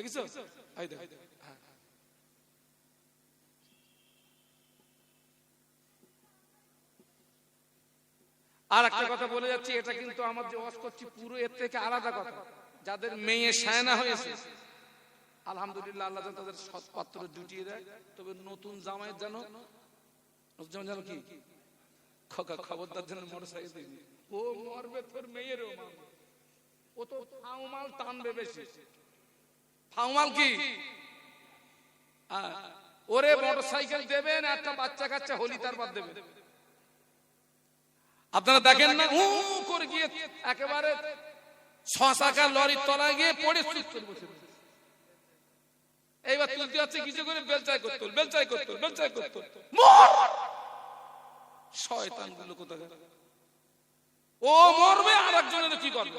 দেখেছ? এই দেখো। আর একটা কথা বলে যাচ্ছি, এটা কিন্তু আমার যে ওয়াজ করছি পুরো এর থেকে আলাদা কথা। যাদের মেয়ে সায়না হয়েছে, আলহামদুলিল্লাহ আল্লাহ যেন তাদের সৎ পাত্র জুটিয়ে দেয়। তবে নতুন জামাইয়ের যেন জামাই যেন কি? খবরদার যেন মোটর সাইকেল ও মরবে তোর মেয়েরও ও তো ফাউমাল টানবে বেশি। ফাউমাল কি? ওরে দেবেন, একটা বাচ্চা কাচ্চা তারপর দেবেন। আপনারা দেখেন না হু করে গিয়ে একেবারে শশাকা লরির তলায় গিয়ে পড়ে করে বসে এইবার তুলতে হচ্ছে কিছু করে বেলচাই করতে বেলচাই করতে বেলচাই করতে। মর! শয়তানগুলো কোথায়? ও মরবে আর একজনের কি করবে?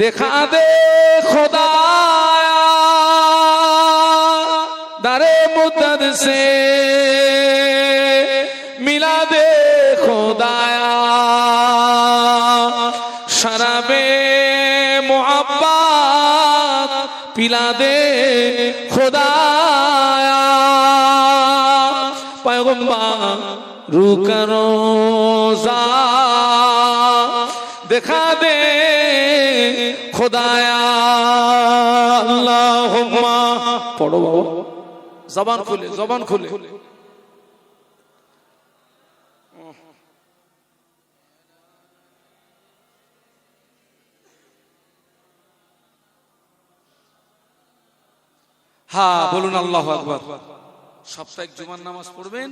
দেখা দে খোদা দারে মুদ সে মিলা দে খোদায়া। শরাবে মোহাব্বাত পিলা দে খোদায়া। পায়গম্বা রুকরো যা দেখা দে খোদায়া আল্লাহ পড়ো জবান জবান বলুন আল্লাহ আকবর। সাপ্তাহিক জুমার নামাজ পড়বেন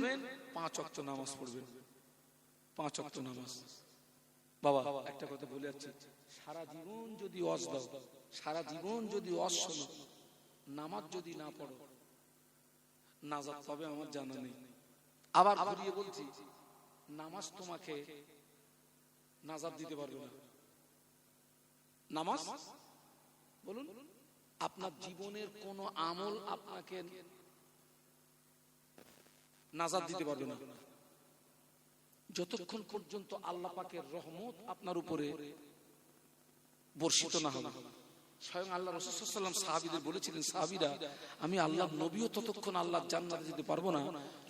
পাঁচ অক্ট নামাজ পড়বেন। পাঁচ অক্ট নামাজ। বাবা একটা কথা বলে যাচ্ছে। সারা জীবন যদি অস দাও, সারা জীবন যদি অস শোনো, নামাজ যদি না পড়ো, নাজাত পাবে আমার জানা নেই। আবার ঘুরিয়ে বলছি, নামাজ তোমাকে নাজাত দিতে পারবে না। নামাজ? বলুন, আপনার জীবনের কোন আমল আপনাকে নাজাত দিতে পারবে না। যতক্ষণ পর্যন্ত আল্লাহ পাকের রহমত আপনার উপরে বর্ষিত না হবে। স্বয়ং আল্লাহ রসুলাম সাহাবিদের বলেছিলেন, সাহাবিরা, আমি আল্লাহ নবীও ততক্ষণ আল্লাহ জান্নাতে যেতে পারব না,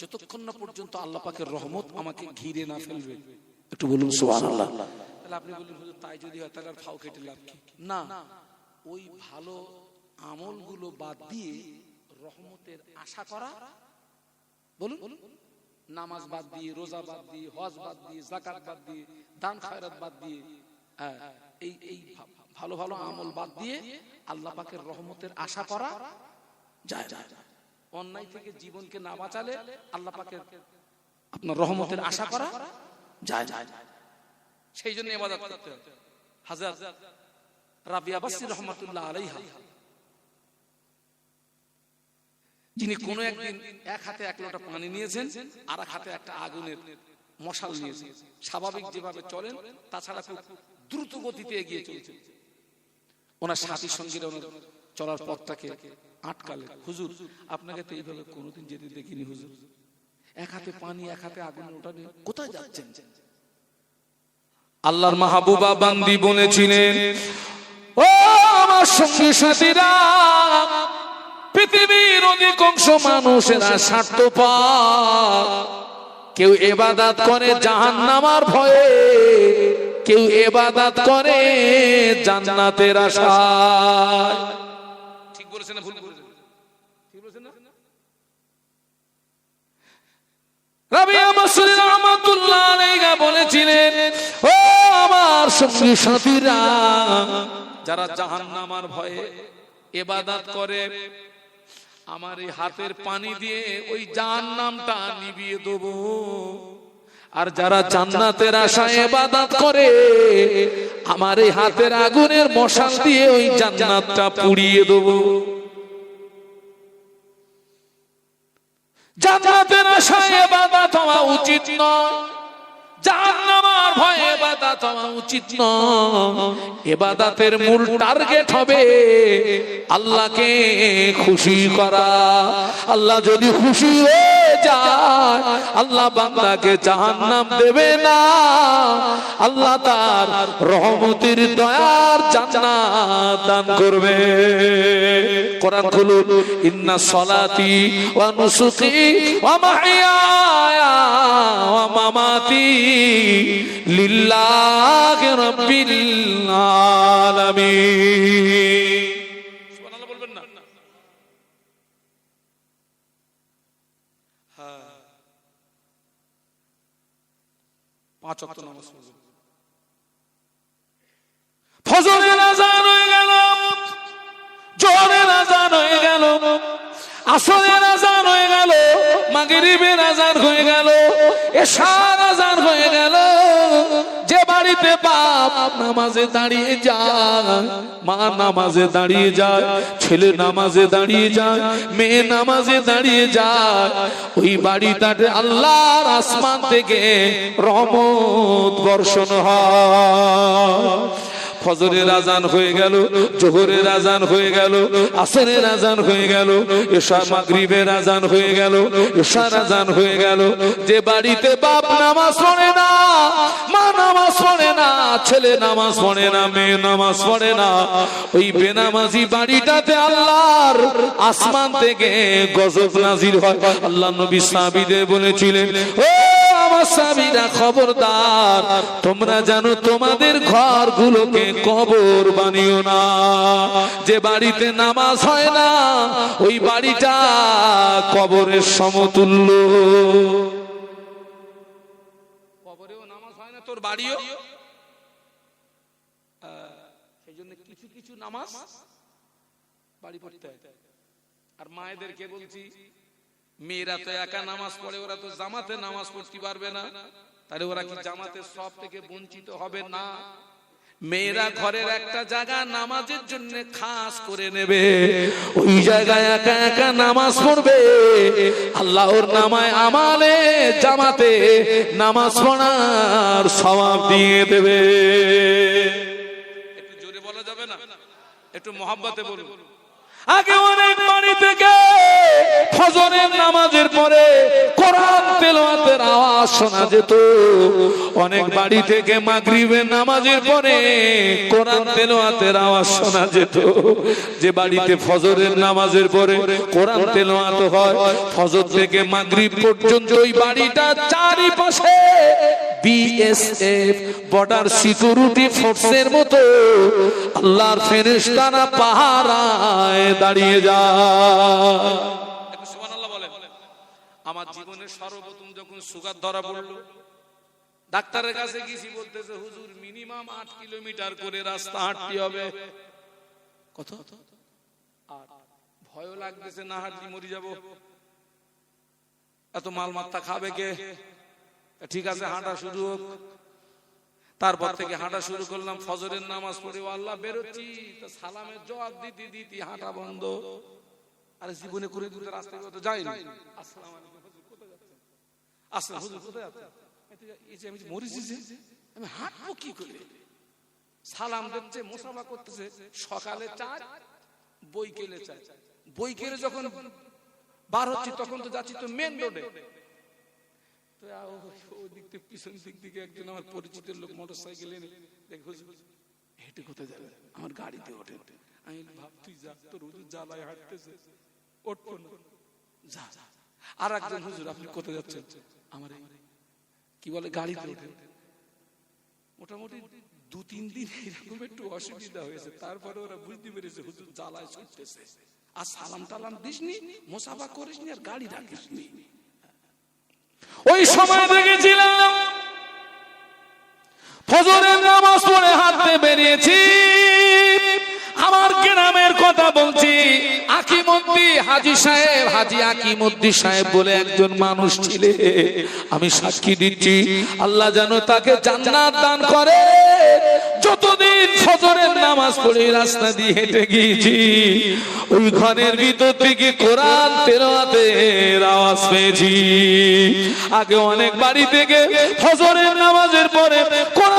যতক্ষণ না পর্যন্ত আল্লাহ পাকের রহমত আমাকে ঘিরে না ফেলবে। একটু বলুন, সুবহানাল্লাহ। তাহলে আপনি হুজুর, তাই যদি হয়, তাহলে আর ফাও কেটে লাভ কি? না, ওই ভালো আমলগুলো বাদ দিয়ে রহমতের আশা করা, বলুন। নামাজ বাদ দিয়ে রোজা বাদ দিয়ে হজ বাদ দিয়ে জাকাত বাদ দিয়ে দান খায়রাত বাদ দিয়ে হ্যাঁ, এই এই ভালো ভালো আমল বাদ দিয়ে আল্লাহ পাকের রহমতের আশা করা যায় যায় অন্যায় থেকে জীবনকে না বাঁচালে আল্লাহ পাকের আপনার রহমতের আশা করা যায় যায় সেই জন্য ইবাদত করতে হবে হাজার রাবিয়া বাসি রহমতুল্লাহ আলাইহা যিনি কোনো একদিন এক হাতে এক লোটা পানি নিয়েছেন আর এক হাতে একটা আগুনের মশাল নিয়েছেন। স্বাভাবিক যেভাবে চলেন, তাছাড়া খুব দ্রুত গতিতে এগিয়ে চলছেন। ওনার সাথী সঙ্গীরা চলার পথটাকে আটকালে। হুজুর, আপনাকে তো এইভাবে কোনোদিন যেতে দেখিনি হুজুর। এক হাতে পানি, এক হাতে আগুন, ওটা নিয়ে কোথায় যাচ্ছেন? আল্লাহর মাহবুবা বান্দি বলেছিলেন, ও আমার সঙ্গী সাথীরা পৃথিবীর অধিকাংশ মানুষেরা স্বার্থপর। কেউ এবাদাত করে জাহান নামার ভয়ে, কেউ এবাদাত করে জান্নাতের আশায়। ঠিক না বলেছিলেন, ও আমার সঙ্গী সাথীরা, যারা জাহান্নামার ভয়ে এবাদাত করে আমার এই হাতের পানি দিয়ে ওই জাহান্নামটা নিবিয়ে দেবো। আর যারা জান্নাতের আশায় ইবাদত করে আমার এই হাতের আগুনের মশাল দিয়ে ওই জান্নাতটা পুড়িয়ে দেবো। জান্নাতের আশায় এবাদত হওয়া উচিত নয়। এবাদাতের মূল টার্গেট হবে আল্লাহকে খুশি করা। আল্লাহ যদি খুশি হয়ে যায়, আল্লাহ বান্দাকে জাহান্নাম দেবে না। আল্লাহ তার রহমতের দয়ার জান্নাত দান করবে। কোরআন খুলুন, ইন্না সলাতি ওয়া নুসুকি ওয়া মামাতি লিল্লাহি রাব্বিল আলামিন। সুবহানাল্লাহ বলবেন না। পাঁচ আসরের আজান হয়ে গেল, মাগরিবের আজান হয়ে গেল, এশার আজান হয়ে গেল। যে বাড়িতে বাপ নামাজে দাঁড়িয়ে যায়, মা নামাজে দাঁড়িয়ে যায়, ছেলে নামাজে দাঁড়িয়ে যায়, মেয়ে নামাজে দাঁড়িয়ে যায়। ওই বাড়িটাতে আল্লাহর আসমান থেকে রহমত বর্ষণ হয়। ফজরের আজান হয়ে গেল, জোহরের আজান হয়ে গেল, আসরের আজান হয়ে গেল এশা মাগরিবের আজান হয়ে গেল, এশার আজান হয়ে গেল। যে বাড়িতে বাপ নামাজ পড়ে না, মা নামাজ পড়ে না, ছেলে নামাজ পড়ে না, মেয়ে নামাজ পড়ে না, ওই বেনামাজি বাড়িটাতে আল্লাহর আসমান থেকে গজব নাজির হয়। আল্লাহ নবী সাহাবীদের বলেছিলেন, ও স্বামীরা খবরদার। তোমরা জানো তোমাদের ঘরগুলোকে কবর বানিও না। যে বাড়িতে নামাজ হয় না, ওই বাড়িটা কবরের সমতুল্য। আর মায়েদেরকে বলছি মেয়েরা তো একা নামাজ পড়ে, ওরা তো জামাতে নামাজ পড়তে পারবে না। তাহলে ওরা কি জামাতের সব থেকে বঞ্চিত হবে না? মেয়েরা ঘরের একটা জায়গা নামাজের জন্য খাস করে নেবে। ওই জায়গায় একা একা নামাজ পড়বে। আল্লাহর নামায় আমালে জামাতে নামাজ পড়ার সবাব দিয়ে দেবে। একটু জোরে বলা যাবে না? একটু মহাব্বতে বলুন। আগে অনেক বাড়ি থেকে ফজরের নামাজের পরে কোরআন তেলাওয়াতের আওয়াজ শোনা যেত। অনেক বাড়ি থেকে মাগরিবের নামাজের পরে কোরআন তেলাওয়াতের আওয়াজ শোনা যেত। যে বাড়িতে ফজরের নামাজের পরে কোরআন তেলাওয়াত হয়, ফজর থেকে মাগরিব পর্যন্ত ওই বাড়িটা চারিপাশে বিএসএফ বর্ডার সিকিউরিটি ফোর্সের মতো আল্লাহর ফেরেশতারা পাহারায় দাঁড়িয়ে যায়। আমার জীবনে সর্বপ্রথম যখন সুগার ধরা পড়ল, ডাক্তারের কাছে গেছি বলতেছে, হুজুর মিনিমাম আট কিলোমিটার করে রাস্তা হাঁটতে হবে। কত? ভয়ও লাগতেছে, না হাঁটলে মরি যাব। এত মাল মাত্তা খাবে কে? ঠিক আছে, হাঁটা শুরু হোক। তারপর থেকে হাঁটা শুরু করলাম, ফজরের নামাজ পড়ে, আল্লাহ, বেরোচ্ছি। সালামের জবাব দিতে দিতে হাঁটা বন্ধ। আরে, জীবনে করে দিতে রাস্তায় তো যাইনি। আসসালামু আলাইকুম। আসসালাম হুজুর আমি যে আমি হাঁটবো কি করে? সালাম দিচ্ছে, মোসাফা করতেছে, সকালে চার বইকেলে চাই বইকেলে যখন বার হচ্ছি, তখন তো যাচ্ছি তো মেন রোডে তো ও- ওই দিক থেকে দিক থেকে একজন আমার পরিচিত লোক মোটর সাইকেল এনে দেখ হেঁটে কোথায় যাবে? আমার গাড়িতে ওঠে। আমি ভাব, তুই যা, তোর জ্বালায় হাঁটতেছে। যা আর একজন হুজুর, আপনি কোথায় যাচ্ছেন? আমার। কি বলে গাড়িতে মোটামুটি দু, তিন দিন এরকম একটু অসুবিধা হয়েছে। তারপরে ওরা বুঝতে পেরেছে, হুজুর জ্বালায় ছুটতেছে। আর সালাম টালাম দিসনি, মোসাফা করিসনি আর গাড়ি ওই সময় দেখেছিলাম, ফজরের নামাজ পড়ে হাঁটতে বেরিয়েছি। কথা বলছি। আকিমদ্দি হাজি সাহেব, হাজি আকিমদ্দি সাহেব বলে একজন মানুষ ছিলে। আমি সাক্ষী দিচ্ছি, আল্লাহ যেন তাকে জান্নাত দান করে। যতদিন ফজরের নামাজ পড়ে রাস্তা দিয়ে হেঁটে গিয়েছি, ওই ঘরের ভিতর থেকে কোরআন তেলাওয়াতের আওয়াজ পেয়েছি। আগে অনেক বাড়ি থেকে ফজরের নামাজের পরে কোরআন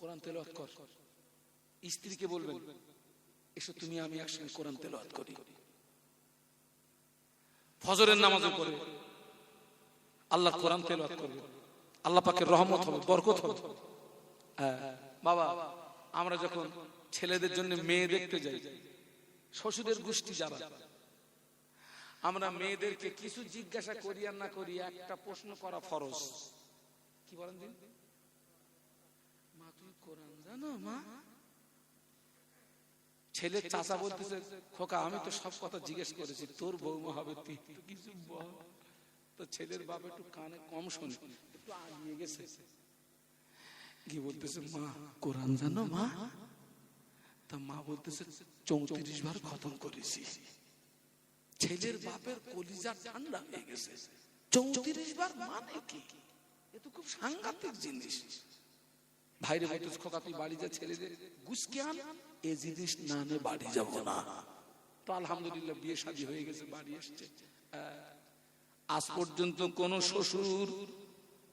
কোরআন তেলাওয়াত কর। স্ত্রীকে বলবেন এসো তুমি আমি একসঙ্গে কোরআন তেলাওয়াত করি। ফজরের নামাজও করে আল্লাহ কোরআন তেলাওয়াত করবে। আল্লাহ পাকের রহমত হবে বরকত হবে। হ্যাঁ, বাবা আমরা যখন ছেলেদের জন্য মেয়ে দেখতে যাই শ্বশুরের গোষ্ঠী যারা আমরা মেয়েদেরকে কিছু জিজ্ঞাসা করি আর না করি একটা প্রশ্ন করা ফরজ। কি বলেন দিন? মা ছেলে চাচা বলতেছে খোকা আমি তো সব কথা জিজ্ঞেস করেছি তোর বৌমা হবে তুই কিছু বল। তো ছেলের বাবা একটু কানে কম শোনে একটু আগিয়ে গেছে। গিয়ে বলতেছে মা কোরআন জানো মা? তা মা বলতেছে চৌত্রিশ বার খতম করেছি। ছেলের বাপের কলিজা ঠান্ডা হয়ে গেছে। চৌত্রিশ বার মানে কি? এ তো খুব সাংঘাতিক জিনিস। ভাইরে বলতেছে খোকা তুই বাড়ি যা ছেলেদের গুসকে আন এ জিনিস না নে বাড়ি যাব না। তো আলহামদুলিল্লাহ বিয়ে শাদী হয়ে গেছে বাড়ি এসছে আজ পর্যন্ত কোন শ্বশুর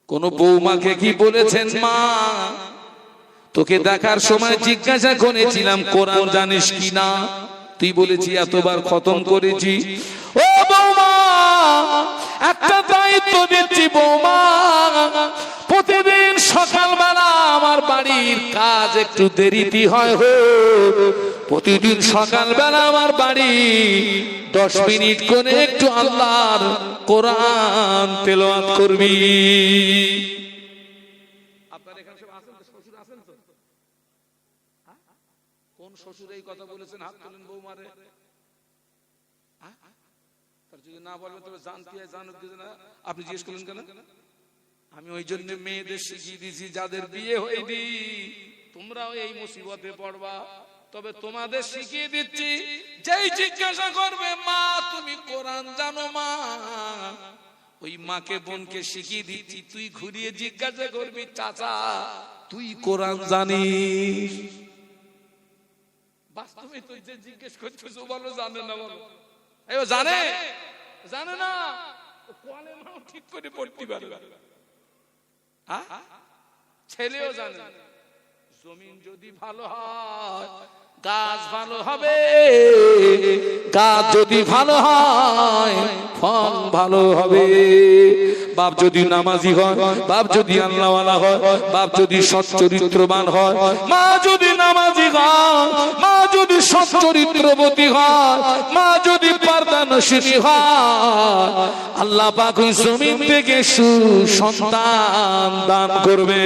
কোন বৌমাকে কি বলেছেন মা? তোকে দেখার সময় জিজ্ঞাসা করেছিলাম কোরআন জানিস কি না? তুই বলেছি এতবার খতম করেছি। ও বৌমা একটা দায়িত্ব দিচ্ছি বৌমা কাজ একটু দেরিতে হয় হো। প্রতিদিন সকালবেলা আমার বাড়ি, দশ মিনিট করে একটু আল্লাহর কোরআন তেলাওয়াত করবি। আমি ওই জন্য মেয়েদের শিখিয়ে দিয়েছি, যাদের বিয়ে হয়নি। তোমরাও এই মুসিবতে পড়বা। তবে তোমাদের শিখিয়ে দিচ্ছি যেই জিজ্ঞাসা করবে মা তুমি কোরআন জানো মা? ওই মাকে বোনকে শিখিয়ে দিচ্ছি তুই ঘুরিয়ে জিজ্ঞাসা করবি চাচা তুই কোরআন জানিস? বাস্তবে তুই যে জিজ্ঞেস করছিস ও বলো জানে না বলো। এই জানে? জানে? না? ঠিক করে পড়তে পারবে হ্যাঁ? ছেলেও জানে। জমিন যদি ভালো হয়, গাছ ভালো হবে। গাছ যদি ভালো হয়, ফল ভালো হবে। বাপ যদি নামাজি হয়, বাপ যদি আল্লাহওয়ালা হয়, বাপ যদি সচ্চরিত্রবান হয়, মা যদি নামাজি হয়, মা যদি সচ্চরিত্রবতী হয়, মা যদি পারদানশীলী হয়, আল্লাহ পাক জমিন থেকে সুসন্তান দান করবে।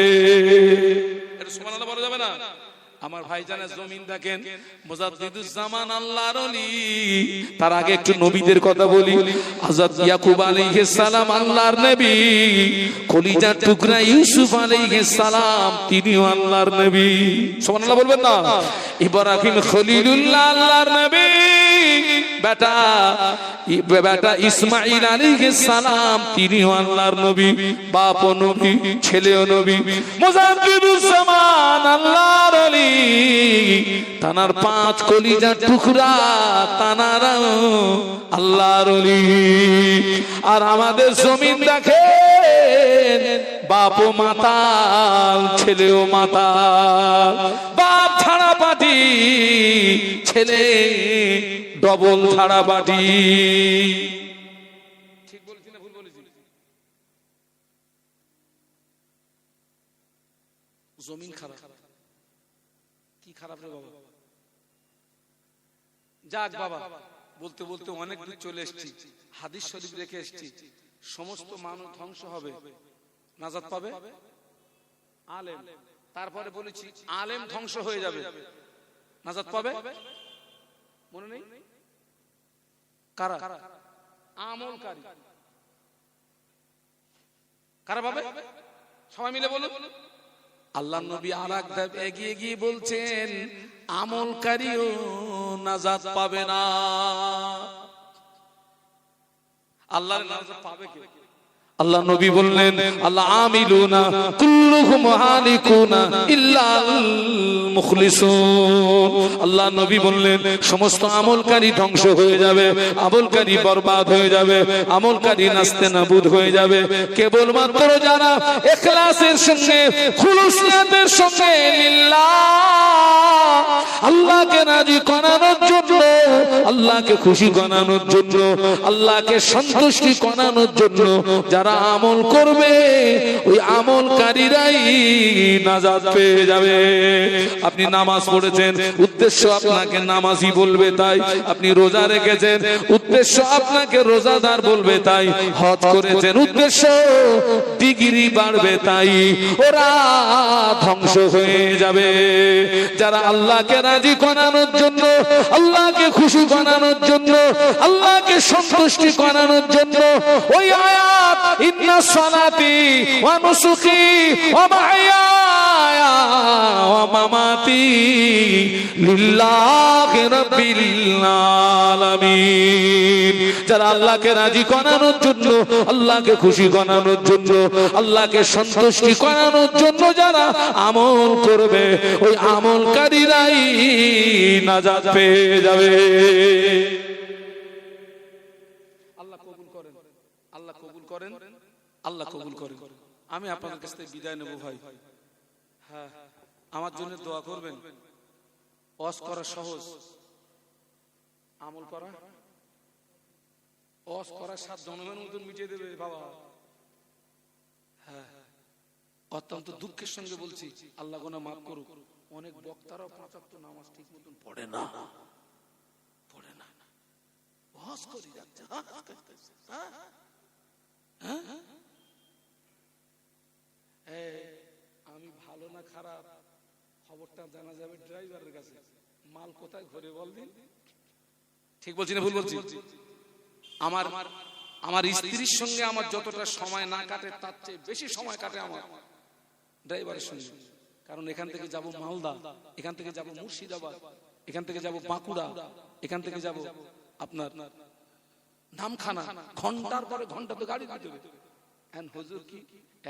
সুবহানাল্লাহ বলা যাবে না? আমার ভাই জানে জমিন দেখেন মুজাদ্দিদুজ জামান আল্লাহর ওলি। তার আগে একটু নবীদের কথা বলি। হযরত ইয়াকুব আলাইহিস সালাম আল্লাহর নবী কলিজার টুকরা ইউসুফ আলাইহিস সালাম, তিনিও আল্লাহর নবী। সুবহানাল্লাহ বলবেন না? ইব্রাহিম খলিলুল্লাহ আল্লাহর নবী। বেটা ইসমাইল সালাম আল্লাহর নবী, বাপও নবী, ছেলেও নবী। আল্লাহর তানার পাঁচ কলিজার টুকরা আল্লাহর আর আমাদের জমিন দেখেন বাপ মাতাল, ছেলেও মাতাল। বাপ ছাড়া পাটি ছেলে ডবল ছাড়া জমিন খারাপ। কি খারাপ রে বাবা? যাক বাবা বলতে বলতে অনেক দূর চলে এসেছি। হাদিস শরীফ রেখে এসেছি। সমস্ত মানুষ ধ্বংস হবে। নাজাত পাবে? আলেম। তারপরে বলেছি আলেম ধ্বংস হয়ে যাবে। নাজাত পাবে? মনে নেই? কারা? আমলকারী। কারা পাবে? সবাই মিলে বলুন। আল্লাহ নবী আর এক ধাপ এগিয়ে গিয়ে বলছেন আমলকারীও নাজাত পাবে না। আল্লাহর নাজাত পাবে কে? আল্লাহ নবী বললেন, আল্লাহ আমিলুনা, কুল্লুহুম হালিকুনা ইল্লাল মুখলিসুন। আল্লাহ নবী বললেন, সমস্ত আমলকারী ধ্বংস হয়ে যাবে, আমলকারী বরবাদ হয়ে যাবে, আমলকারী নাস্তে নাবুদ হয়ে যাবে। কেবলমাত্র যারা ইখলাসের সঙ্গে, খুলুসিয়াতের সঙ্গে লিল্লাহ, আল্লাহকে রাজি করানোর জন্য, আল্লাহকে খুশি করানোর জন্য, আল্লাহকে সন্তুষ্টি করানোর জন্য, যারা আমল করবে, ওই আমলকারীরাই নাজাত পেয়ে যাবে। আপনি নামাজ পড়েছেন, উদ্দেশ্য আপনাকে নামাজি বলবে তাই। আপনি রোজা রেখেছেন, উদ্দেশ্য আপনাকে রোজাদার বলবে তাই। হজ করেছেন, উদ্দেশ্য ডিগ্রি বাড়বে তাই। ওরা ধ্বংস হয়ে যাবে। যারা আল্লাহকে রাজি করানোর জন্য, আল্লাহকে খুশি করানোর জন্য, আল্লাহকে সন্তুষ্টি করানোর জন্য, ওই আয়াত যারা আল্লাহকে রাজি করানোর জন্য, আল্লাহকে খুশি করানোর জন্য, আল্লাহকে সন্তুষ্টি করানোর জন্য যারা আমল করবে, ওই আমলকারীরাই নাজাত পেয়ে যাবে আল্লাহ কবুল করেন আল্লাহ কবুল করেন আল্লাহ কবুল করেন। আমি আপনাদের কাছ থেকে বিদায় নেব ভাই। হ্যাঁ। আমার জন্য দোয়া করবেন। অস করা সহজ। আমল করা? অস করা সাত জনমের মতন মিটিয়ে দেবে বাবা। হ্যাঁ। অত্যন্ত দুঃখের সঙ্গে বলছি আল্লাহ গোনা মাফ করুক। অনেক বক্তারাও পাঁচাত্তর নামাজ ঠিক মতন পড়ে না। পড়ে না। হস করে যাচ্ছে হ্যাঁ? হ্যাঁ? এই, আমি ভালো না খারাপ? খবরটা জানা যাবে ড্রাইভারের কাছে। মাল কোথায় ঘরে বলদিন ঠিক বলছি না ভুল বলছি? আমার আমার স্ত্রীর সঙ্গে আমার যতটা সময় না কাটে তার চেয়ে বেশি সময় কাটে আমার। ড্রাইভারের সঙ্গে। কারণ এখান থেকে যাব মালদা এখান থেকে যাব মুর্শিদাবাদ এখান থেকে যাব বাঁকুড়া এখান থেকে যাব আপনার নামখানা। ঘণ্টার পরে ঘণ্টা তো গাড়ি দিতে হুজুর কি?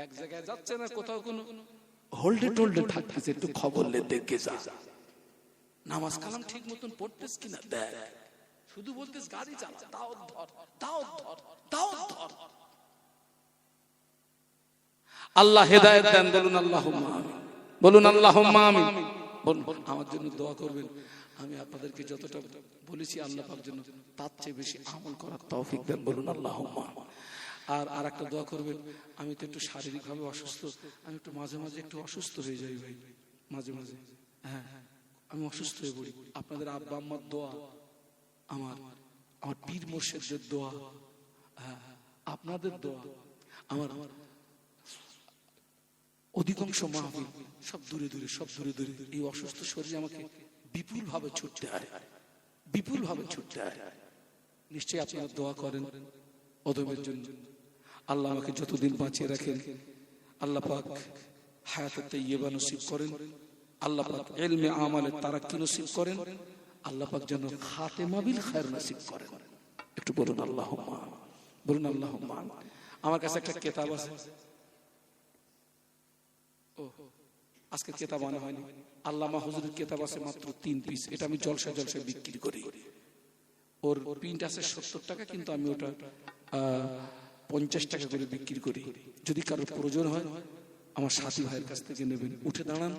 এক জায়গায় যাচ্ছে না কোথাও কোনো? হোল্ডে টোল্ডে থাকতেছে একটু খবর লে দেখে যা। নামাজ কালাম ঠিক মতন পড়তেস কিনা? দেখ। শুধু বলতেস গাড়ি চালা ধর ধর ধর। আল্লাহ হেদায়েত দেন বলুন আল্লাহ বলুন আল্লাহ আমিন। বলুন আমার জন্য দোয়া করবেন। আমি আপনাদেরকে যতটা বলেছি আল্লাহ পাক জন্য তার চেয়ে বেশি আমল করার তৌফিক দেন। বলুন আল্লাহ আর আর একটা দোয়া করবেন, আমি তো একটু শারীরিকভাবে অসুস্থ, আমি একটু মাঝে মাঝে একটু অসুস্থ হয়ে যাই ভাই, মাঝে মাঝে হ্যাঁ আমি অসুস্থ হয়ে পড়ি। আপনাদের আব্বা আম্মার দোয়া, আমার আমার পীর মোর্শেদের দোয়া হ্যাঁ আপনাদের দোয়া, আমার আমার অধিকাংশ মাহফিল সব দূরে দূরে, সব দূরে দূরে, এই অসুস্থ শরীরে আমাকে বিপুল ভাবে ছুটতে হয় বিপুল ভাবে ছুটতে হয়। নিশ্চয়ই আপনারা দোয়া করেন অদমের জন্য। আল্লাহ আমাকে যতদিন বাঁচিয়ে রাখেন, আল্লাহ পাক হায়াতে তৈয়বা নসিব করেন, আল্লাহ পাক এলমে আমালে তারাক্কি নসিব করেন, আল্লাহ পাক যেন খাতেমা বিল খায়ের নসিব করেন। একটু বলুন আল্লাহ বলুন আল্লাহ আমার কাছে একটা কেতাব আছে। আজকে কেতাব আনা হয়নি। কেতাব আছে মাত্র তিন পিস। এটা আমি জলসা জলসা বিক্রি করি। ওর প্রিন্ট আছে সত্তর টাকা, কিন্তু আমি ওটা পঞ্চাশ টাকা করে বিক্রি করি। যদি কারোর প্রয়োজন হয়, আমার সাথী ভাইয়ের কাছ থেকে নেবেন। উঠে দাঁড়ান।